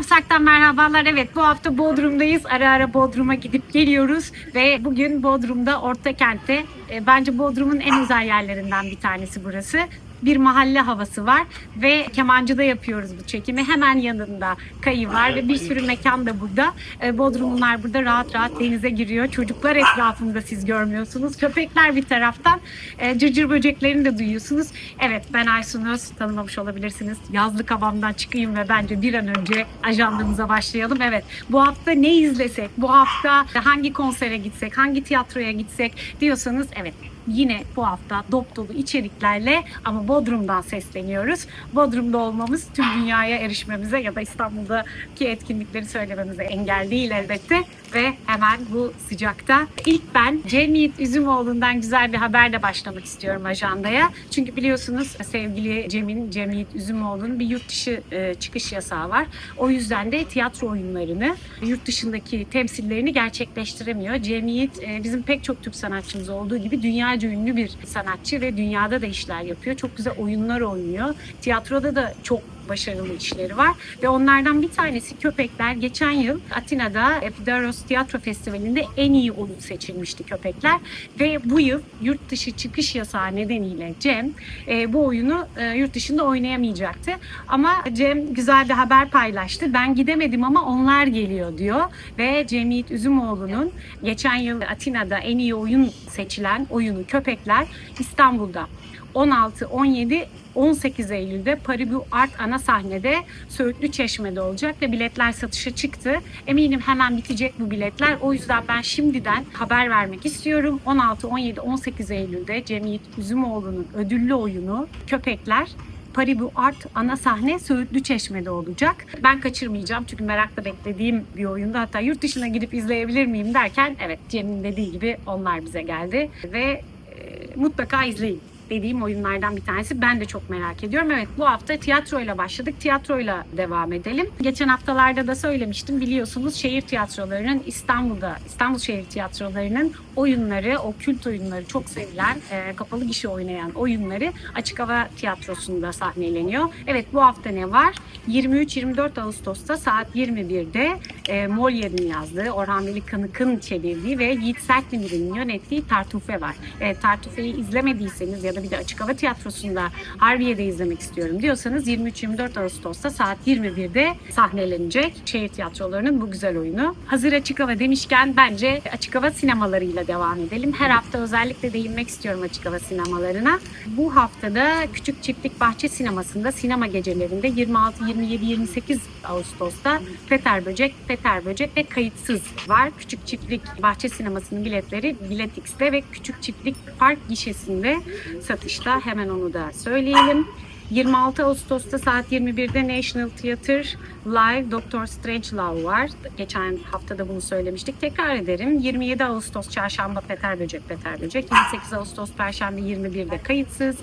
Yavsak'tan merhabalar. Evet bu hafta Bodrum'dayız. Ara ara Bodrum'a gidip geliyoruz. Ve bugün Bodrum'da Orta Kent'te e, bence Bodrum'un en özel yerlerinden bir tanesi burası. Bir mahalle havası var ve Kemancı'da yapıyoruz bu çekimi. Hemen yanında kayı var ve bir sürü mekan da burada. E, Bodrumlular burada rahat rahat denize giriyor. Çocuklar etrafında siz görmüyorsunuz. Köpekler bir taraftan. E, cırcır böceklerini de duyuyorsunuz. Evet ben Aysunuz. Tanımamış olabilirsiniz. Yazlık havamdan çıkayım ve bence bir an önce ajandamıza başlayalım. Evet bu hafta ne izlesek, bu hafta hangi konsere gitsek, hangi tiyatroya gitsek diyorsanız evet yine bu hafta dop dolu içeriklerle ama Bodrum'dan sesleniyoruz. Bodrum'da olmamız tüm dünyaya erişmemize ya da İstanbul'daki etkinlikleri söylememize engel değil elbette. Ve hemen bu sıcakta ilk ben Cem Yiğit Üzümoğlu'ndan güzel bir haberle başlamak istiyorum ajandaya. Çünkü biliyorsunuz sevgili Cem'in, Cem Yiğit Üzümoğlu'nun bir yurt dışı e, çıkış yasağı var. O yüzden de tiyatro oyunlarını, yurt dışındaki temsillerini gerçekleştiremiyor. Cem Yiğit e, bizim pek çok Türk sanatçımız olduğu gibi dünyaca ünlü bir sanatçı ve dünyada da işler yapıyor. Çok güzel oyunlar oynuyor. Tiyatroda da çok başarılı işleri var ve onlardan bir tanesi Köpekler. Geçen yıl Atina'da Epidaros Tiyatro Festivali'nde en iyi oyun seçilmişti Köpekler ve bu yıl yurt dışı çıkış yasağı nedeniyle Cem e, bu oyunu e, yurt dışında oynayamayacaktı. Ama Cem güzel bir haber paylaştı. Ben gidemedim ama onlar geliyor diyor ve Cem Yiğit Üzümoğlu'nun geçen yıl Atina'da en iyi oyun seçilen oyunu Köpekler İstanbul'da 16, 17, 18 Eylül'de Paribu Art ana sahnede Söğütlü Çeşme'de olacak ve biletler satışa çıktı. Eminim hemen bitecek bu biletler. O yüzden ben şimdiden haber vermek istiyorum. 16, 17, 18 Eylül'de Cemiyet Üzümoğlu'nun ödüllü oyunu Köpekler Paribu Art ana sahne Söğütlü Çeşme'de olacak. Ben kaçırmayacağım çünkü merakla beklediğim bir oyunda. Hatta yurt dışına gidip izleyebilir miyim derken evet Cem'in dediği gibi onlar bize geldi ve e, mutlaka izleyin dediğim oyunlardan bir tanesi. Ben de çok merak ediyorum. Evet bu hafta tiyatroyla başladık. Tiyatroyla devam edelim. Geçen haftalarda da söylemiştim. Biliyorsunuz şehir tiyatrolarının İstanbul'da, İstanbul şehir tiyatrolarının oyunları, o kült oyunları çok sevilen, e, kapalı gişe oynayan oyunları Açık Hava Tiyatrosu'nda sahneleniyor. Evet bu hafta ne var? 23-24 Ağustos'ta saat 21'de e, Molière'in yazdığı, Orhan Veli Kanık'ın çevirdiği ve Yiğit Sertdemir'in yönettiği Tartufe var. E, Tartufe'yi izlemediyseniz ya da bir de Açık Hava Tiyatrosu'nda Harbiye'de izlemek istiyorum diyorsanız 23-24 Ağustos'ta saat 21'de sahnelenecek şehir tiyatrolarının bu güzel oyunu. Hazır Açık Hava demişken bence Açık Hava sinemalarıyla devam edelim. Her hafta özellikle değinmek istiyorum Açık Hava sinemalarına. Bu haftada Küçük Çiftlik Bahçe Sineması'nda sinema gecelerinde 26, 27, 28 Ağustos'ta Peter Böcek, Peter Böcek ve Kayıtsız var. Küçük Çiftlik Bahçe Sineması'nın biletleri Biletix'te ve Küçük Çiftlik Park gişesinde satışta. Hemen onu da söyleyelim. 26 Ağustos'ta saat 21'de National Theatre Live Doctor Strangelove var. Geçen hafta da bunu söylemiştik. Tekrar ederim. 27 Ağustos Çarşamba Peter Böcek Peter Böcek. 28 Ağustos Perşembe 21'de kayıtsız.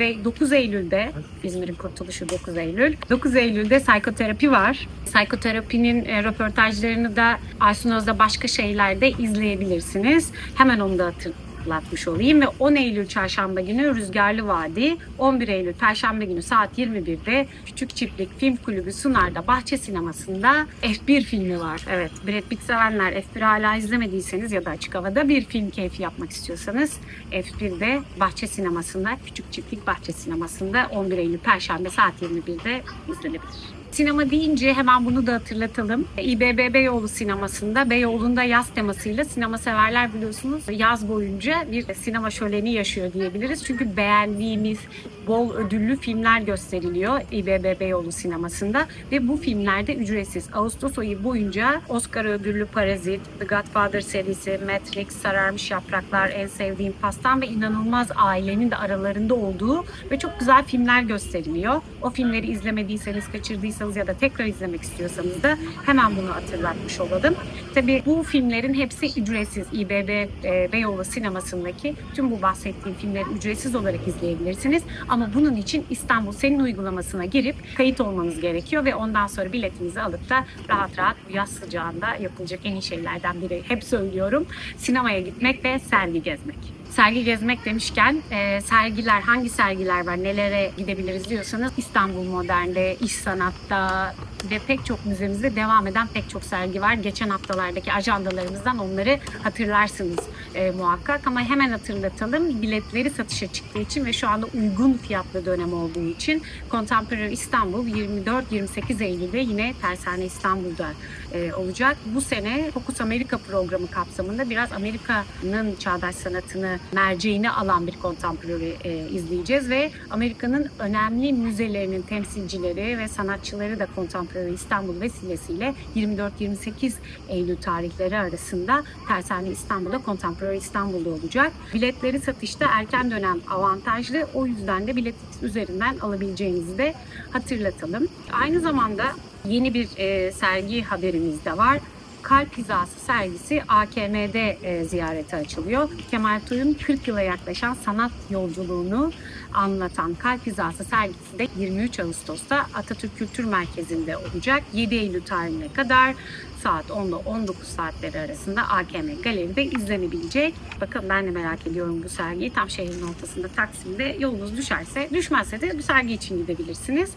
Ve 9 Eylül'de İzmir'in kurtuluşu 9 Eylül. 9 Eylül'de psikoterapi var. Psikoterapinin e, röportajlarını da Aysun Öz'de başka şeylerde izleyebilirsiniz. Hemen onu da hatırlatayım hatırlatmış olayım ve 10 Eylül Çarşamba günü Rüzgarlı Vadi, 11 Eylül Perşembe günü saat 21'de Küçük Çiftlik Film Kulübü Sunar'da Bahçe Sineması'nda F1 filmi var. Evet, Brad Pitt sevenler F1 hala izlemediyseniz ya da açık havada bir film keyfi yapmak istiyorsanız F1'de Bahçe Sineması'nda, Küçük Çiftlik Bahçe Sineması'nda 11 Eylül Perşembe saat 21'de izlenebilir. Sinema deyince hemen bunu da hatırlatalım. İBB Beyoğlu sinemasında Beyoğlu'nda yaz temasıyla sinema severler biliyorsunuz yaz boyunca bir sinema şöleni yaşıyor diyebiliriz. Çünkü beğendiğimiz bol ödüllü filmler gösteriliyor İBB Beyoğlu sinemasında ve bu filmlerde ücretsiz. Ağustos ayı boyunca Oscar ödüllü Parazit, The Godfather serisi, Matrix, Sararmış Yapraklar, En Sevdiğim Pastam ve inanılmaz ailenin de aralarında olduğu ve çok güzel filmler gösteriliyor. O filmleri izlemediyseniz, kaçırdıysanız ya da tekrar izlemek istiyorsanız da hemen bunu hatırlatmış olalım. Tabii bu filmlerin hepsi ücretsiz. İBB e, Beyoğlu sinemasındaki tüm bu bahsettiğim filmleri ücretsiz olarak izleyebilirsiniz. Ama bunun için İstanbul Senin uygulamasına girip kayıt olmanız gerekiyor ve ondan sonra biletinizi alıp da rahat rahat yaz sıcağında yapılacak en iyi şeylerden biri. Hep söylüyorum sinemaya gitmek ve sergi gezmek sergi gezmek demişken e, sergiler hangi sergiler var nelere gidebiliriz diyorsanız İstanbul Modern'de, İş Sanat'ta, ve pek çok müzemizde devam eden pek çok sergi var. Geçen haftalardaki ajandalarımızdan onları hatırlarsınız e, muhakkak ama hemen hatırlatalım. Biletleri satışa çıktığı için ve şu anda uygun fiyatlı dönem olduğu için Contemporary İstanbul 24-28 Eylül'de yine Tersane İstanbul'da e, olacak. Bu sene Focus Amerika programı kapsamında biraz Amerika'nın çağdaş sanatını merceğine alan bir contemporary e, izleyeceğiz ve Amerika'nın önemli müzelerinin temsilcileri ve sanatçıları da Contemporary İstanbul vesilesiyle 24-28 Eylül tarihleri arasında Tersane İstanbul'da Contemporary İstanbul'da olacak. Biletleri satışta erken dönem avantajlı. O yüzden de bilet üzerinden alabileceğinizi de hatırlatalım. Aynı zamanda yeni bir e, sergi haberimiz de var. Kalp Hizası sergisi AKM'de e, ziyarete açılıyor. Kemal Tuy'un 40 yıla yaklaşan sanat yolculuğunu anlatan Kalp Hizası sergisi de 23 Ağustos'ta Atatürk Kültür Merkezi'nde olacak. 7 Eylül tarihine kadar saat 10 ile 19 saatleri arasında AKM Galeri'de izlenebilecek. Bakın ben de merak ediyorum bu sergiyi. Tam şehrin ortasında Taksim'de yolunuz düşerse, düşmezse de bu sergi için gidebilirsiniz.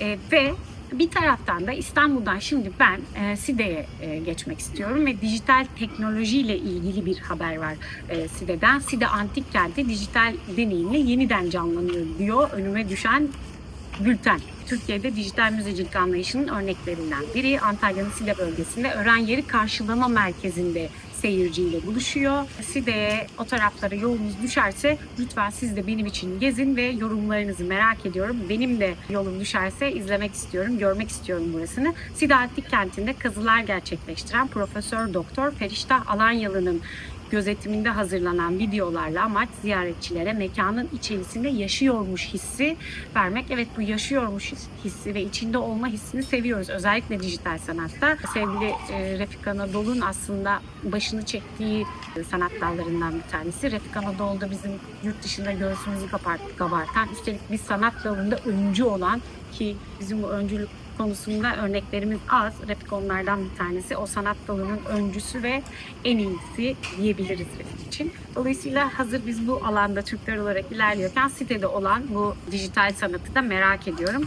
E, ve bir taraftan da İstanbul'dan şimdi ben e, SİDE'ye e, geçmek istiyorum ve dijital teknolojiyle ilgili bir haber var e, SİDE'den. SİDE Antik Kenti dijital deneyimle yeniden canlanıyor diyor önüme düşen bülten. Türkiye'de dijital müzecilik anlayışının örneklerinden biri. Antalya'nın Side bölgesinde Öğren Yeri Karşılama Merkezi'nde seyirciyle buluşuyor. Side'ye o taraflara yolunuz düşerse lütfen siz de benim için gezin ve yorumlarınızı merak ediyorum. Benim de yolum düşerse izlemek istiyorum, görmek istiyorum burasını. Side Antik Kenti'nde kazılar gerçekleştiren Profesör Doktor Periştah Alanyalı'nın gözetiminde hazırlanan videolarla amaç ziyaretçilere mekanın içerisinde yaşıyormuş hissi vermek. Evet bu yaşıyormuş hissi ve içinde olma hissini seviyoruz. Özellikle dijital sanatta. Sevgili e, Refik Anadolu'nun aslında başını çektiği sanat dallarından bir tanesi. Refik Anadolu'da bizim yurt dışında göğsümüzü kabartan, üstelik bir sanat dalında öncü olan ki bizim bu öncülük konusunda örneklerimiz az. Refik onlardan bir tanesi. O sanat dalının öncüsü ve en iyisi diyebiliriz Refik için. Dolayısıyla hazır biz bu alanda Türkler olarak ilerliyorken sitede olan bu dijital sanatı da merak ediyorum.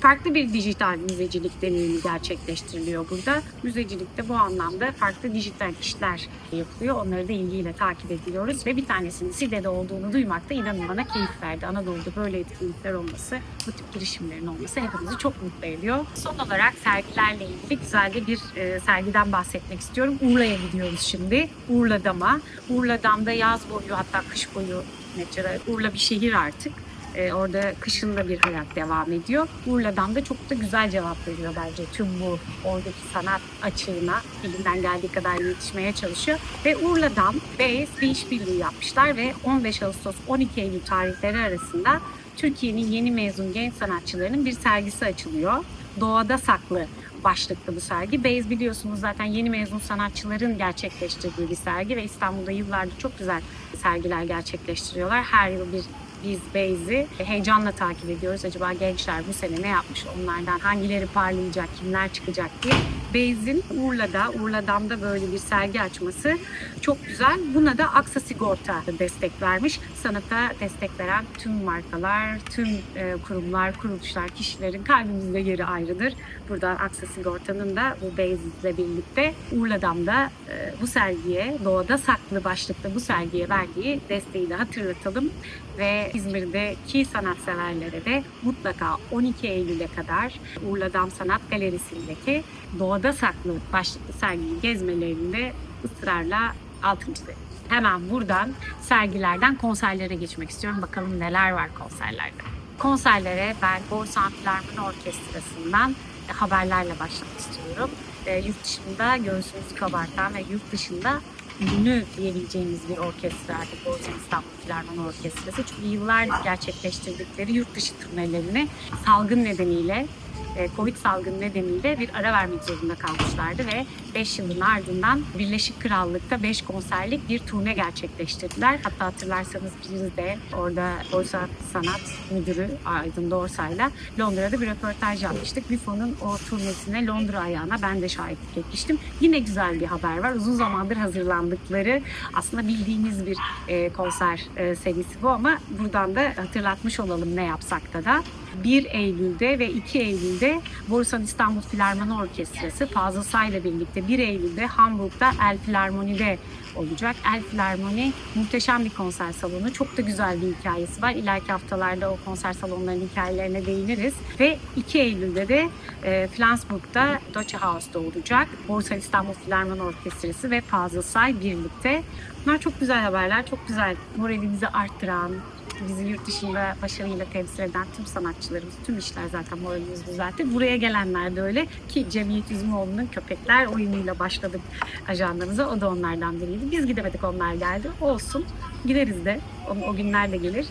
Farklı bir dijital müzecilik deneyimi gerçekleştiriliyor burada. Müzecilikte bu anlamda farklı dijital işler yapılıyor. Onları da ilgiyle takip ediyoruz ve bir tanesinin SİDE'de olduğunu duymak da inanın bana keyif verdi. Anadolu'da böyle etkinlikler olması, bu tip girişimlerin olması hepimizi çok mutlu ediyor. Son olarak sergilerle ilgili güzel de bir e, sergiden bahsetmek istiyorum. Urla'ya gidiyoruz şimdi. Urla Dam'a. Urla Dam'da yaz boyu hatta kış boyu Urla bir şehir artık. Ee, orada kışın da bir hayat devam ediyor. Urla'dan da çok da güzel cevap veriyor bence tüm bu oradaki sanat açığına elinden geldiği kadar yetişmeye çalışıyor. Ve Urla'dan Beyaz bir işbirliği yapmışlar ve 15 Ağustos 12 Eylül tarihleri arasında Türkiye'nin yeni mezun genç sanatçılarının bir sergisi açılıyor. Doğada saklı başlıklı bu sergi. Beyz biliyorsunuz zaten yeni mezun sanatçıların gerçekleştirdiği bir sergi ve İstanbul'da yıllardır çok güzel sergiler gerçekleştiriyorlar. Her yıl bir biz Beyz'i heyecanla takip ediyoruz. Acaba gençler bu sene ne yapmış onlardan hangileri parlayacak, kimler çıkacak diye. Beyz'in Urla'da, Urla'dan böyle bir sergi açması çok güzel. Buna da Aksa Sigorta destek vermiş. Sanata destek veren tüm markalar, tüm e, kurumlar, kuruluşlar, kişilerin kalbimizde yeri ayrıdır. Buradan Aksa Sigorta'nın da bu Beyz'le birlikte Urla'dan da e, bu sergiye, Doğada Saklı başlıklı bu sergiye verdiği desteği de hatırlatalım. Ve İzmir'deki sanatseverlere de mutlaka 12 Eylül'e kadar Urla Dam Sanat Galerisi'ndeki Doğada Saklı başlıklı sergiyi gezmelerinde ısrarla altın çizelim. Hemen buradan sergilerden konserlere geçmek istiyorum. Bakalım neler var konserlerde. Konserlere ben Borsan Filarmoni Orkestrası'ndan haberlerle başlamak istiyorum. E, yurt dışında göğsümüzü kabartan ve yurt dışında ünlü diyebileceğimiz bir orkestra artık Borsan İstanbul Filarmoni Orkestrası. Çünkü yıllardır gerçekleştirdikleri yurt dışı turnelerini salgın nedeniyle Covid salgını nedeniyle bir ara vermek zorunda kalmışlardı ve 5 yılın ardından Birleşik Krallık'ta 5 konserlik bir turne gerçekleştirdiler. Hatta hatırlarsanız biz de orada Borsa Sanat Müdürü Aydın Dorsay'la Londra'da bir röportaj yapmıştık. Bifo'nun o turnesine Londra ayağına ben de şahitlik etmiştim. Yine güzel bir haber var. Uzun zamandır hazırlandıkları aslında bildiğimiz bir e, konser e, serisi bu ama buradan da hatırlatmış olalım ne yapsak da da. 1 Eylül'de ve 2 Eylül'de Borusan İstanbul Filarmoni Orkestrası Fazıl Say ile birlikte 1 Eylül'de Hamburg'da El Filarmoni'de olacak. El Filarmoni muhteşem bir konser salonu. Çok da güzel bir hikayesi var. İleriki haftalarda o konser salonlarının hikayelerine değiniriz. Ve 2 Eylül'de de e, Flensburg'da Deutsche Haus'ta olacak. Borusan İstanbul Filarmoni Orkestrası ve Fazıl Say birlikte. Bunlar çok güzel haberler. Çok güzel moralimizi arttıran, bizi yurt dışında başarıyla temsil eden tüm sanatçılarımız, tüm işler zaten moralimizi düzeltti. Buraya gelenler de öyle ki Cemiyet Üzümüoğlu'nun Köpekler oyunuyla başladık ajandamıza. O da onlardan biriydi. Biz gidemedik onlar geldi. Olsun. Gideriz de. O, o günler de gelir.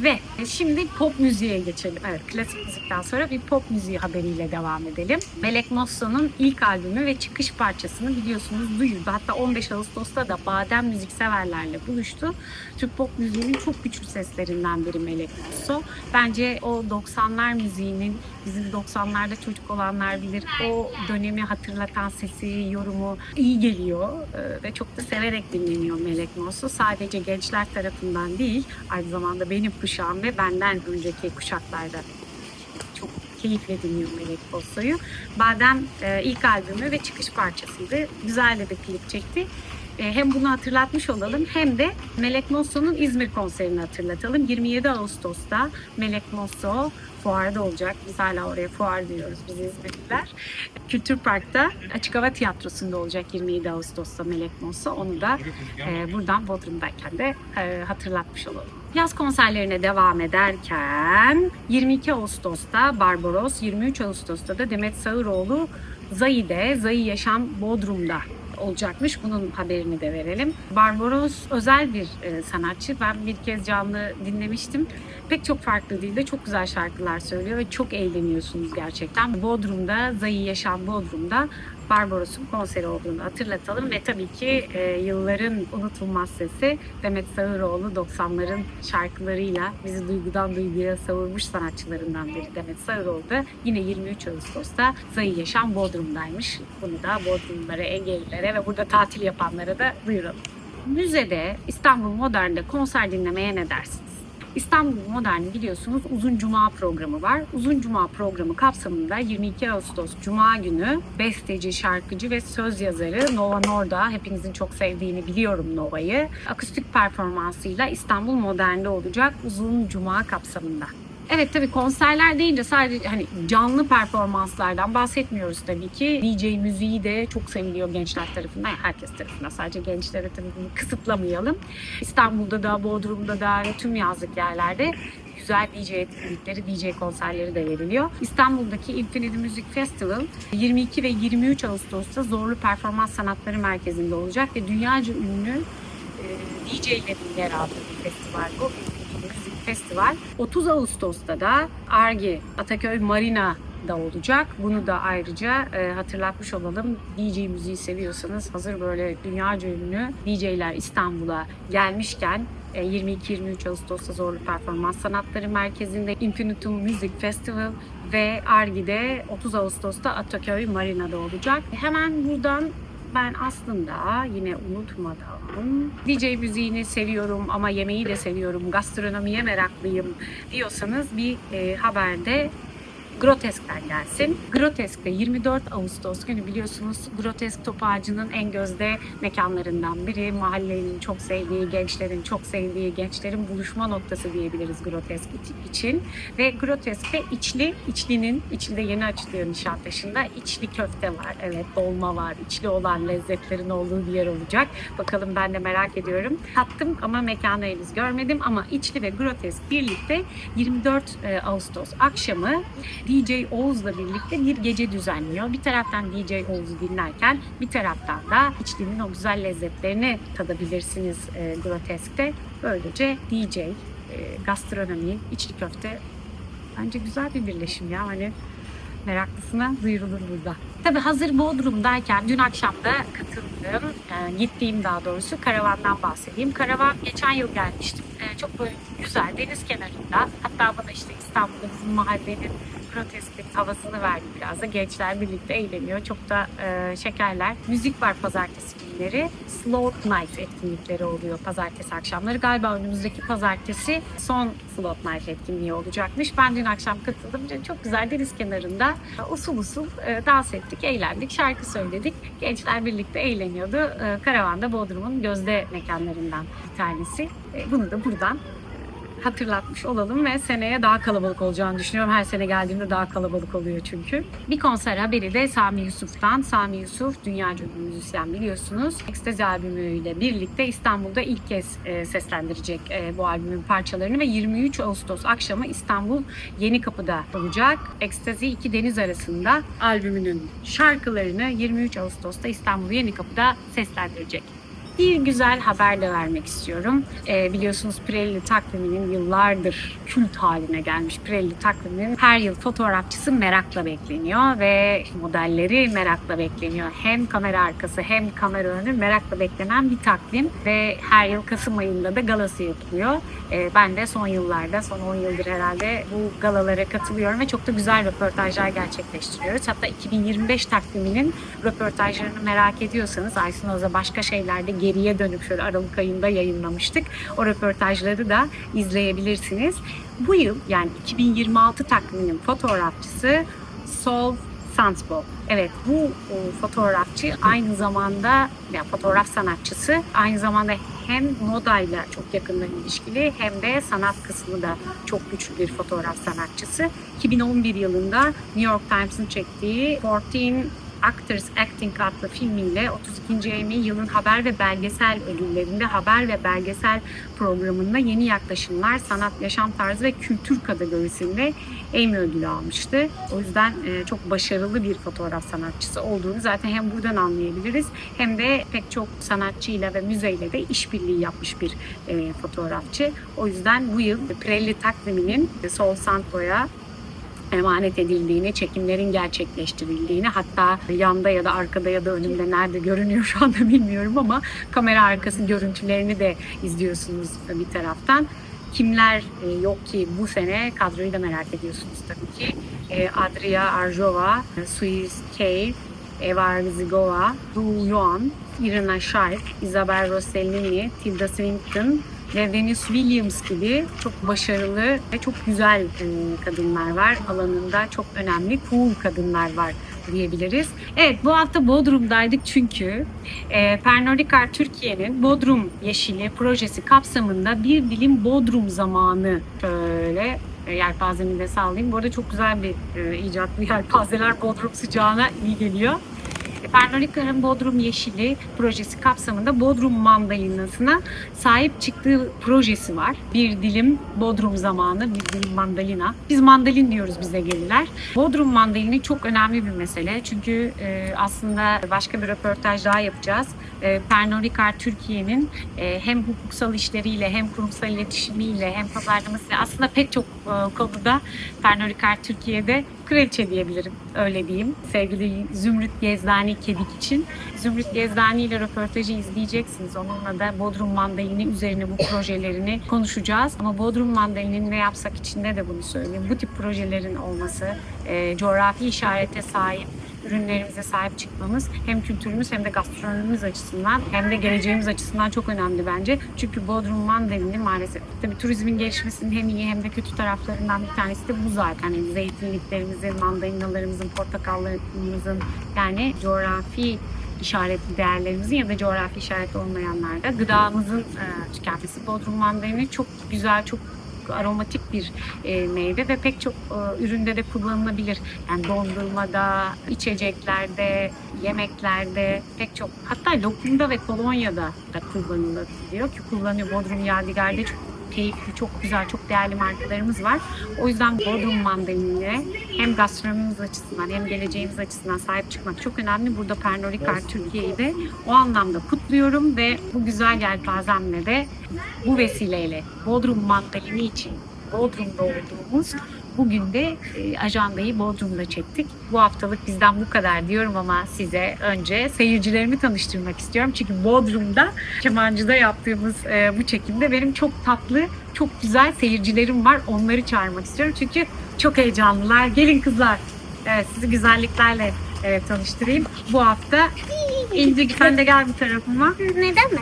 Ve şimdi pop müziğe geçelim. Evet, klasik müzikten sonra bir pop müziği haberiyle devam edelim. Melek Mosso'nun ilk albümü ve çıkış parçasını biliyorsunuz duyurdu. Hatta 15 Ağustos'ta da Badem müzikseverlerle buluştu. Türk pop müziğinin çok güçlü seslerinden biri Melek Mosso. Bence o 90'lar müziğinin bizim 90'larda çocuk olanlar bilir. O dönemi hatırlatan sesi, yorumu iyi geliyor Ee, ve çok da severek dinleniyor Melek Mosso. Sadece gençler tarafından değil, aynı zamanda benim kuşağım ve benden önceki kuşaklarda çok keyifle dinliyor Melek Mosso'yu. Badem e, ilk albümü ve çıkış parçasıydı. Güzel de bir klip çekti. E, hem bunu hatırlatmış olalım hem de Melek Mosso'nun İzmir konserini hatırlatalım. 27 Ağustos'ta Melek Mosso fuarda olacak. Biz hala oraya fuar diyoruz biz İzmirliler. Kültür Park'ta Açık Hava Tiyatrosu'nda olacak 27 Ağustos'ta Melek Mosso. Onu da e, buradan Bodrum'dayken de e, hatırlatmış olalım. Yaz konserlerine devam ederken 22 Ağustos'ta Barbaros, 23 Ağustos'ta da Demet Sağıroğlu Zayi'de, Zayi Yaşam Bodrum'da olacakmış. Bunun haberini de verelim. Barbaros özel bir e, sanatçı. Ben bir kez canlı dinlemiştim. Pek çok farklı dilde çok güzel şarkılar söylüyor ve çok eğleniyorsunuz gerçekten. Bodrum'da, Zayi Yaşam Bodrum'da Barbaros'un konseri olduğunu hatırlatalım ve tabii ki e, yılların unutulmaz sesi Demet Sağıroğlu 90'ların şarkılarıyla bizi duygudan duyguya savurmuş sanatçılarından biri Demet Sağıroğlu da yine 23 Ağustos'ta Zayi Yaşam Bodrum'daymış. Bunu da Bodrumlara, Ege'lilere ve burada tatil yapanlara da duyuralım. Müzede İstanbul Modern'de konser dinlemeye ne dersiniz? İstanbul Modern biliyorsunuz Uzun Cuma programı var. Uzun Cuma programı kapsamında 22 Ağustos Cuma günü besteci, şarkıcı ve söz yazarı Nova Norda, hepinizin çok sevdiğini biliyorum Nova'yı, akustik performansıyla İstanbul Modern'de olacak Uzun Cuma kapsamında. Evet tabii konserler deyince sadece hani canlı performanslardan bahsetmiyoruz tabii ki. DJ müziği de çok seviliyor gençler tarafından. Herkes tarafından sadece gençlere tabii bunu kısıtlamayalım. İstanbul'da da, Bodrum'da da ve tüm yazlık yerlerde güzel DJ etkinlikleri, DJ konserleri de veriliyor. İstanbul'daki Infinity Music Festival 22 ve 23 Ağustos'ta Zorlu Performans Sanatları Merkezi'nde olacak ve dünyaca ünlü e, DJ'lerin yer aldığı bir festival bu. Festival. 30 Ağustos'ta da Argi Ataköy Marina da olacak. Bunu da ayrıca e, hatırlatmış olalım. DJ müziği seviyorsanız hazır böyle dünyaca ünlü DJ'ler İstanbul'a gelmişken e, 22-23 Ağustos'ta Zorlu Performans Sanatları Merkezi'nde Infinitum Music Festival ve Argi'de 30 Ağustos'ta Ataköy Marina'da olacak. Hemen buradan ben aslında yine unutmadan DJ müziğini seviyorum ama yemeği de seviyorum, gastronomiye meraklıyım diyorsanız bir e, haberde Grotesk'ten gelsin. Grotesk'te 24 Ağustos günü biliyorsunuz Grotesk Top Ağacı'nın en gözde mekanlarından biri. Mahallenin çok sevdiği, gençlerin çok sevdiği, gençlerin buluşma noktası diyebiliriz Grotesk için. Ve Grotesk'te içli, içlinin, içli de yeni açılıyor Nişantaşı'nda. İçli köfte var, evet dolma var. İçli olan lezzetlerin olduğu bir yer olacak. Bakalım ben de merak ediyorum. Tattım ama mekanı henüz görmedim ama içli ve Grotesk birlikte 24 e, Ağustos akşamı DJ Oğuz'la birlikte bir gece düzenliyor. Bir taraftan DJ Oğuz'u dinlerken bir taraftan da içliğinin o güzel lezzetlerini tadabilirsiniz e, Grotesk'te. Böylece DJ, e, gastronomi, içli köfte bence güzel bir birleşim ya. Hani meraklısına duyurulur burada. Tabii hazır Bodrum'dayken dün akşam da katıldığım, e, gittiğim daha doğrusu karavandan bahsedeyim. Karavan geçen yıl gelmiştim. E, çok böyle güzel deniz kenarında. Hatta bana işte İstanbul'da bizim mahallenin grotesklik havasını verdi biraz da. Gençler birlikte eğleniyor. Çok da e, şekerler. Müzik var pazartesi günleri. Slow Night etkinlikleri oluyor pazartesi akşamları. Galiba önümüzdeki pazartesi son Float Night etkinliği olacakmış. Ben dün akşam katıldım. Çok güzel deniz kenarında usul usul e, dans ettik, eğlendik, şarkı söyledik. Gençler birlikte eğleniyordu. E, Karavan da Bodrum'un gözde mekanlarından bir tanesi. E, Bunu da buradan hatırlatmış olalım ve seneye daha kalabalık olacağını düşünüyorum. Her sene geldiğimde daha kalabalık oluyor çünkü. Bir konser haberi de Sami Yusuf'tan. Sami Yusuf dünya ünlü müzisyen biliyorsunuz. Ekstazi albümüyle birlikte İstanbul'da ilk kez e, seslendirecek e, bu albümün parçalarını ve 23 Ağustos akşamı İstanbul Yeni Kapı'da olacak. Ekstazi iki deniz arasında albümünün şarkılarını 23 Ağustos'ta İstanbul Yeni Kapı'da seslendirecek. Bir güzel haber de vermek istiyorum. Ee, biliyorsunuz Pirelli takviminin yıllardır kült haline gelmiş Pirelli takviminin her yıl fotoğrafçısı merakla bekleniyor ve modelleri merakla bekleniyor. Hem kamera arkası hem kamera önü merakla beklenen bir takvim ve her yıl Kasım ayında da galası yapılıyor. Ee, ben de son yıllarda, son 10 yıldır herhalde bu galalara katılıyorum ve çok da güzel röportajlar gerçekleştiriyoruz. Hatta 2025 takviminin röportajlarını merak ediyorsanız Aysun Oza başka şeylerde geriye dönüp şöyle Aralık ayında yayınlamıştık. O röportajları da izleyebilirsiniz. Bu yıl yani 2026 takviminin fotoğrafçısı Sol Sandsbo. Evet bu e, fotoğrafçı aynı zamanda yani fotoğraf sanatçısı aynı zamanda hem modayla çok yakından ilişkili hem de sanat kısmı da çok güçlü bir fotoğraf sanatçısı. 2011 yılında New York Times'ın çektiği 14 Actors Acting adlı filmiyle 32. Emmy yılın haber ve belgesel ödüllerinde haber ve belgesel programında yeni yaklaşımlar, sanat, yaşam tarzı ve kültür kategorisinde Emmy ödülü almıştı. O yüzden e, çok başarılı bir fotoğraf sanatçısı olduğunu zaten hem buradan anlayabiliriz hem de pek çok sanatçıyla ve müzeyle de işbirliği yapmış bir e, fotoğrafçı. O yüzden bu yıl Pirelli takviminin Sol Santo'ya emanet edildiğini, çekimlerin gerçekleştirildiğini hatta yanda ya da arkada ya da önümde nerede görünüyor şu anda bilmiyorum ama kamera arkası görüntülerini de izliyorsunuz bir taraftan. Kimler e, yok ki bu sene kadroyu da merak ediyorsunuz tabii ki. E, Adria Arjova, Suiz Kay, Eva Zigova, Du Yuan, Irina Shayk, Isabel Rossellini, Tilda Swinton, ve Venus Williams gibi çok başarılı ve çok güzel e, kadınlar var. Alanında çok önemli cool kadınlar var diyebiliriz. Evet bu hafta Bodrum'daydık çünkü e, Pernod Ricard Türkiye'nin Bodrum Yeşili projesi kapsamında bir dilim Bodrum zamanı şöyle e, yelpazemi de sallayayım. Bu arada çok güzel bir e, icat bu yelpazeler Bodrum sıcağına iyi geliyor. Pernod Ricard'ın Bodrum Yeşili projesi kapsamında Bodrum mandalinasına sahip çıktığı projesi var. Bir dilim Bodrum zamanı, bir dilim mandalina. Biz mandalin diyoruz bize gelirler. Bodrum mandalini çok önemli bir mesele. Çünkü e, aslında başka bir röportaj daha yapacağız. E, Pernod Ricard Türkiye'nin e, hem hukuksal işleriyle hem kurumsal iletişimiyle hem pazarlamasıyla aslında pek çok e, konuda Pernod Ricard Türkiye'de kraliçe diyebilirim. Öyle diyeyim. Sevgili Zümrüt Gezdani Kedik için. Zümrüt Gezdani ile röportajı izleyeceksiniz. Onunla da Bodrum Mandalini üzerine bu projelerini konuşacağız. Ama Bodrum Mandalini ne yapsak içinde de bunu söyleyeyim. Bu tip projelerin olması, e, coğrafi işarete sahip ürünlerimize sahip çıkmamız hem kültürümüz hem de gastronomimiz açısından hem de geleceğimiz açısından çok önemli bence. Çünkü Bodrum mandalini maalesef tabii turizmin gelişmesinin hem iyi hem de kötü taraflarından bir tanesi de bu zaten. Yani zeytinliklerimizin, mandalinalarımızın, portakallarımızın yani coğrafi işaretli değerlerimizin ya da coğrafi işaretli olmayanlarda gıdamızın e, tükenmesi. Bodrum mandalini çok güzel, çok aromatik bir e, meyve ve pek çok e, üründe de kullanılabilir. Yani dondurmada, içeceklerde, yemeklerde pek çok hatta lokumda ve kolonyada da kullanılabiliyor ki kullanıyor. Bodrum Yadigar'da çok keyifli, çok güzel, çok değerli markalarımız var. O yüzden Bodrum mandalinine hem gastronomimiz açısından hem geleceğimiz açısından sahip çıkmak çok önemli. Burada Pernod Ricard Türkiye'yi de o anlamda kutluyorum ve bu güzel yelpazemle de bu vesileyle Bodrum mandalini için Bodrum'da olduğumuz Bugün de e, ajandayı Bodrum'da çektik. Bu haftalık bizden bu kadar diyorum ama size önce seyircilerimi tanıştırmak istiyorum. Çünkü Bodrum'da Kemancı'da yaptığımız e, bu çekimde benim çok tatlı, çok güzel seyircilerim var. Onları çağırmak istiyorum. Çünkü çok heyecanlılar. Gelin kızlar. Evet sizi güzelliklerle e, tanıştırayım. Bu hafta İnci sen de gel bu tarafıma. Neden mi?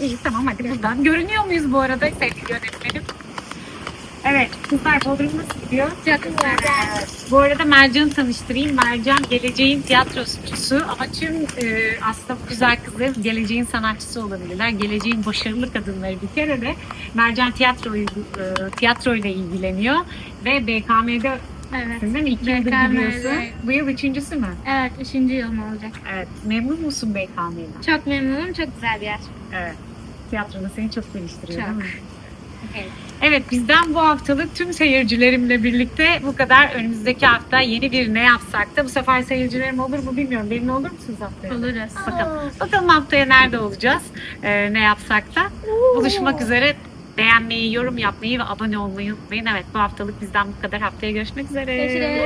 İyi tamam hadi buradan. Görünüyor muyuz bu arada sevgili yönetmenim? Evet, kızlar Bodrum nasıl gidiyor? Çok güzel. Bu arada Mercan'ı tanıştırayım. Mercan geleceğin tiyatrocusu ama tüm e, aslında bu güzel kızlar geleceğin sanatçısı olabilirler. Geleceğin başarılı kadınları bir kere de Mercan tiyatroyu, e, tiyatroyla ilgileniyor ve BKM'de Evet. mi? İki yıldır gidiyorsun. Bu yıl üçüncüsü mü? Evet, üçüncü yılım olacak. Evet. Memnun musun BKM'den? Çok memnunum, çok güzel bir yer. Evet. Tiyatroda seni çok geliştiriyor Çok. değil mi? Evet. Evet bizden bu haftalık tüm seyircilerimle birlikte bu kadar. Önümüzdeki hafta yeni bir ne yapsak da bu sefer seyircilerim olur mu bilmiyorum. Benimle olur musunuz haftaya? Oluruz. Bakalım. Bakalım haftaya nerede olacağız? Ee, ne yapsak da. Buluşmak üzere. Beğenmeyi, yorum yapmayı ve abone olmayı unutmayın. Evet bu haftalık bizden bu kadar. Haftaya görüşmek üzere. Görüşürüz.